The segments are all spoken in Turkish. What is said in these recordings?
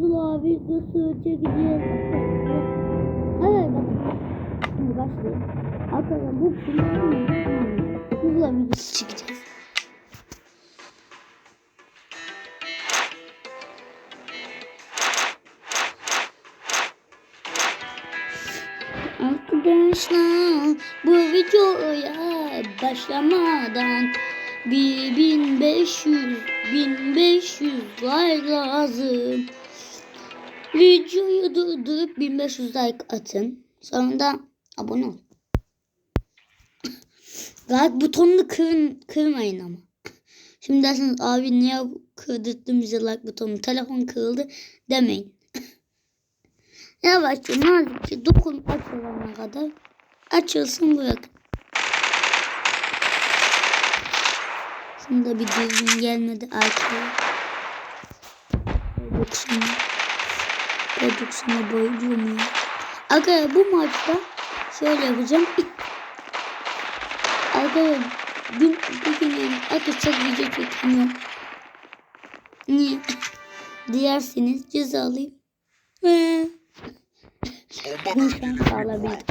Zula videosu çekeceğiz. Evet bakın. Şimdi başlayalım. Arkadaşlar bu filmin Zula videosu çekeceğiz. Arkadaşlar bu videoya başlamadan bir 1500 1500 like lazım. Videoyu durdurup 1500 like atın. Sonra da abone ol. Like butonunu kırın, kırmayın ama. Şimdi dersiniz abi niye kırdırttın bize like butonunu? Telefon kırıldı demeyin. Yavaşça nazikçe dokun açılana kadar. Açılsın bırak. Şunda bir düzgün gelmedi arkaya. Produksiyonu. Produksiyona bayılıyorum ya. Arkadaşlar bu maçta şöyle yapacağım. Arkadaşlar dün bugün yani arkadaşlar video çekmiyorum. Niye? Diyerseniz cezalıyım. Ve Bomba bu şans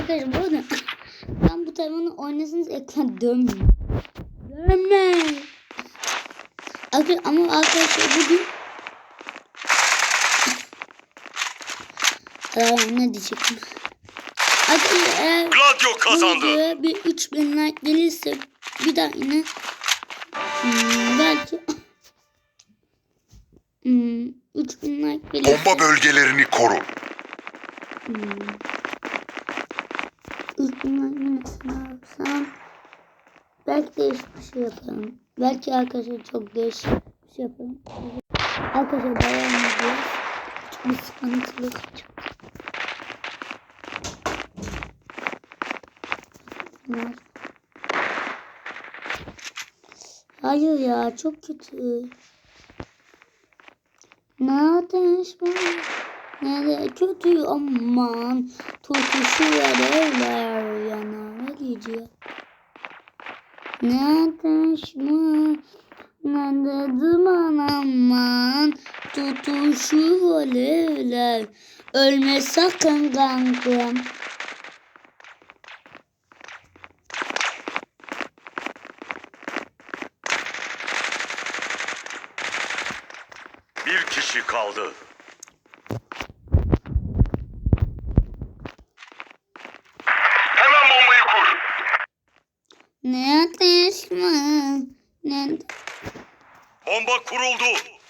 arkadaşlar bu arada. Ben bu telefonu oynasanız ekran dönmüyor. Dönme. Arkadaşlar, ama arkadaşlar bugün Aa, ne diyecektim? Arkadaşlar eğer bu kazandı. bir 3000 like gelirse bir daha yine hmm, belki hmm, 3000 like gelirse Bomba bölgelerini koru. Hmm. Üstünden yine sınarsam belki değişik bir şey yaparım. Belki arkadaşlar çok değişik bir şey yaparım. Arkadaşlar ediyoruz. Çok bir sıkıntılı. Bunlar. Hayır ya çok kötü. Ne ateş var? Nerede kötü aman tutuşu evler gidiyor. Ne ateş var? Nerede duman aman tutuşu alevler ölme sakın kankam. Bir kişi kaldı. Hemen bombayı kur. Ne ateş var? Ne Kuruldu.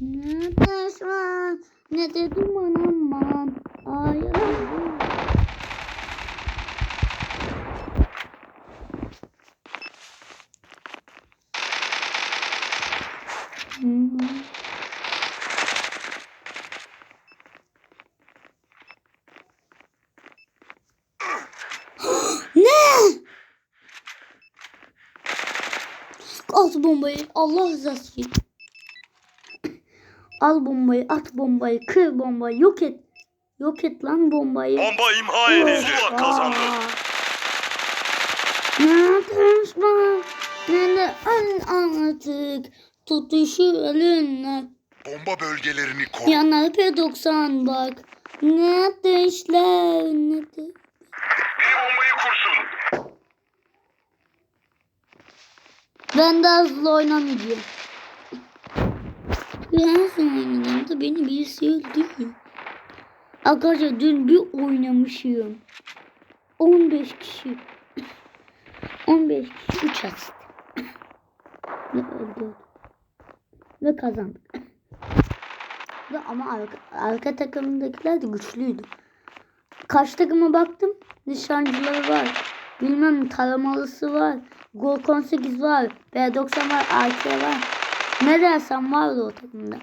Ne var? Ne de duman aman. Ay ay. Hmm. ne? At bombayı. Allah rızası için. Al bombayı, at bombayı, kır bombayı, yok et. Yok et lan bombayı. Bomba imha edildi. Zula kazandı. Ne konuşma, ne de an artık. Tutuşu ölünle. Bomba bölgelerini koru. Yanar P90 bak. Ne ateşler, ne de... Bir bombayı kursun. Ben daha hızlı oynamayacağım. Ben son oynadığımda beni birisi öldürüyor. Arkadaşlar dün bir oynamışım. 15 kişi. 15 kişi 3 asist. Ve öldürdüm. Ve kazandık. Ama arka, arka takımdakiler de güçlüydü. Kaç takıma baktım. Nişancıları var. Bilmem taramalısı var. Gol 18 var. B90 var. AK var. Ne dersen vardı o takımda.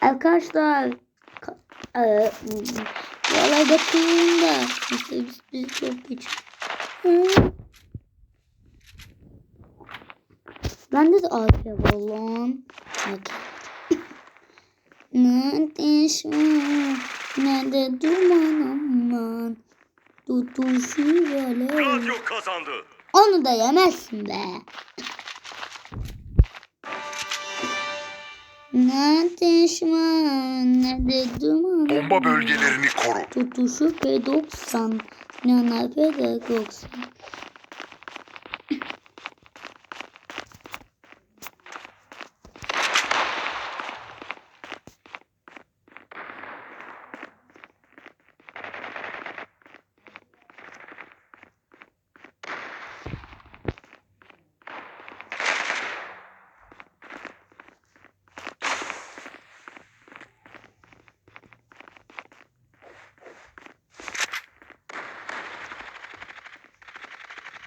Arkadaşlar ka- e, bakıyorum da. İşte biz, biz çok geç. Hı. Bende de AP var lan. Bak. Nerede şu Nerede duman aman Tutuşu böyle Radyo kazandı. Onu da yemezsin be Nerede şu Nerede duman Bomba bölgelerini koru. Tutuşu P90 Yana P90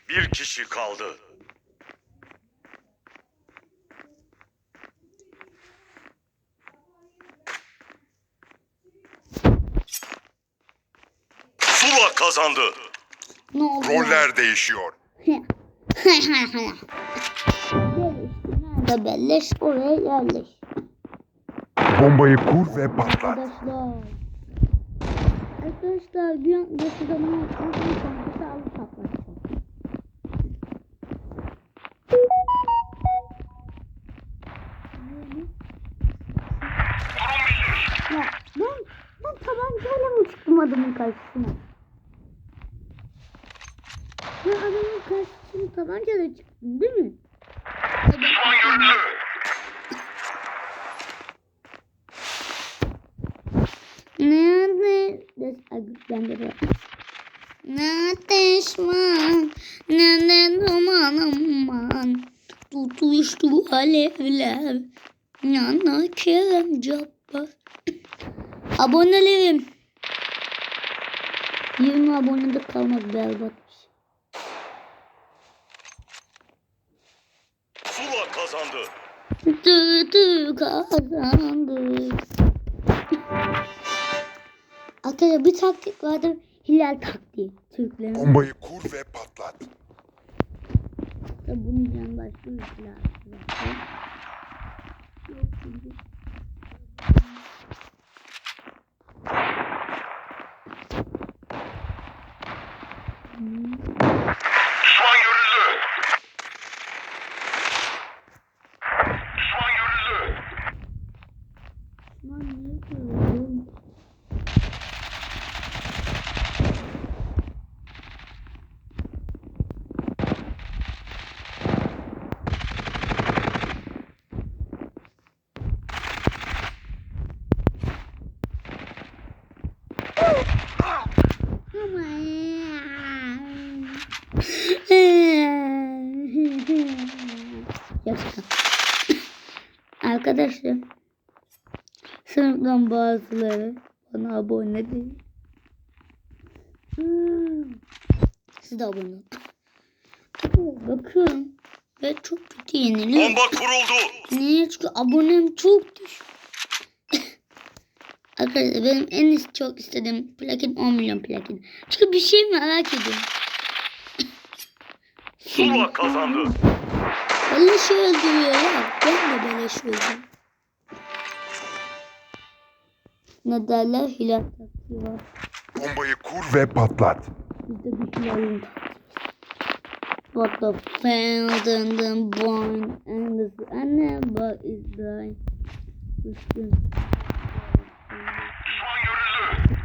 Bir kişi kaldı. Zula kazandı. Ne oldu? Roller değişiyor. Nerede belleş oraya yerleş. Bombayı kur ve Arkadaşlar. Arkadaşlar bir an yaşadığım altını adamın karşısına? Ben adamın karşısına tabancayla çıktım değil mi? Nerede? De. Nerede düşman? Nerede duman aman? Tutuştu alevler. Yana Kerem Cabbar. Abonelerim. 20 abonede kalmak berbatmış. Zula kazandı. Tü tü kazandık. Arkadaşlar bir taktik vardır. Hilal taktiği. Türklerin. Bombayı kur ve patlat. Bunun yanı başka bir silah arkadaşlar. Yok çünkü. Düşman görüldü. Düşman görüldü. Gerçekten. Arkadaşlar sınıftan bazıları bana abone değil. Hmm. Siz de abone olun. Bakıyorum ve çok kötü yeniliyorum. Bomba kuruldu. Niye? Çünkü abonem çok düşük. Arkadaşlar benim en çok istediğim platin 10 milyon platin. Çünkü bir şey merak ediyorum. Zula kazandı. Beleş öldürüyor ya. Ben de beleş öldüm. Ne derler? Hilal taktiği var. Bombayı kur ve patlat. Bizde bir hilalin. What the fell dun dun born and the never is dying. Üstün. Düşman görüldü.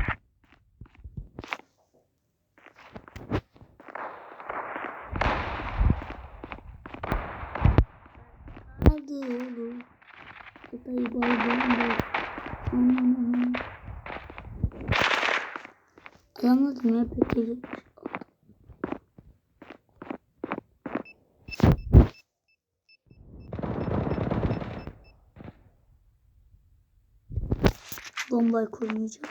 Aldı oğlum. Kutayı bayıldı. Aman Alamadım ya peki. Bombayı kurmayacağım.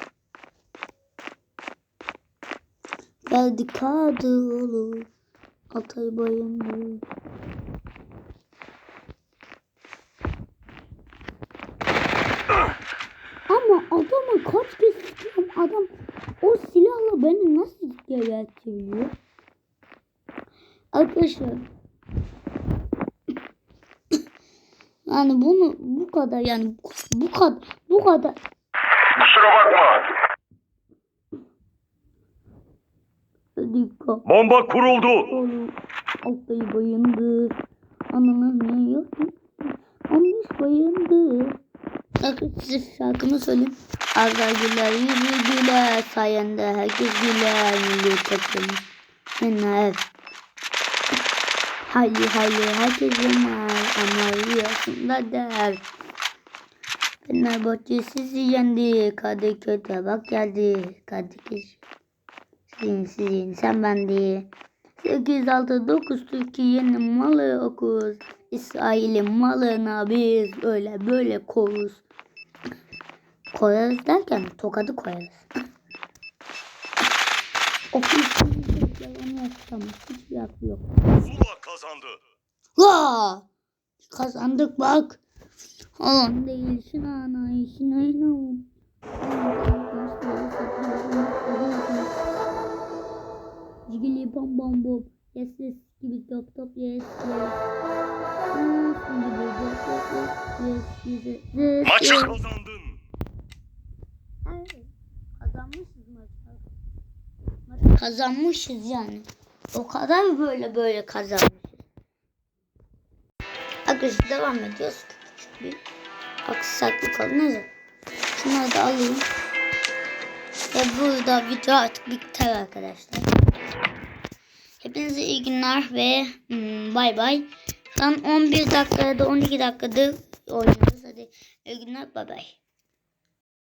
Geldi kadı oğlum. Atay bayındı. Ama adamı kaç kez sıkıyorum adam O silahla beni nasıl gebertebiliyor? Arkadaşlar. Yani bunu bu kadar yani bu kadar bu kadar Kusura bakma. dikkat. Bomba kuruldu. Oğlum Oktay bayındı. Ananın ne yaptı? Anmış bayındı. Bakın size şarkımı söyleyeyim. Arda güler, yüzü güler. Sayende herkes güler. Milli takım. Yener. Hayır hayır herkes yener. Ama rüyasında der. Fenerbahçe sizi yendi. Kadıköy tabak geldi. Kadıköy. Sizin sizin sen ben. 8 6 9 Türkiye'nin malı okuz. İsrail'in malına biz öyle böyle koruz. Koyarız derken tokadı koyarız. Ofisimiz yalan yaşamaz. Hiç yakı yok. Zula kazandı. Ha! Kazandık bak. Alan değilsin ana işin ayna. Yes yes gibi top top yes yes. Yes gibi top top yes yes yes yes. Maçı yes. kazandın. Kazanmışız maçı. Maçı Kazanmışız yani. O kadar böyle böyle kazanmışız. Arkadaşlar devam ediyoruz. Küçük bir aksaklık oldu. Neyse. Şunları da alayım. Ve burada video artık biter arkadaşlar. Hepinize iyi günler ve hmm, bay bay. Şu an 11 dakikada 12 dakikadır oynuyoruz. Hadi iyi günler bay bay.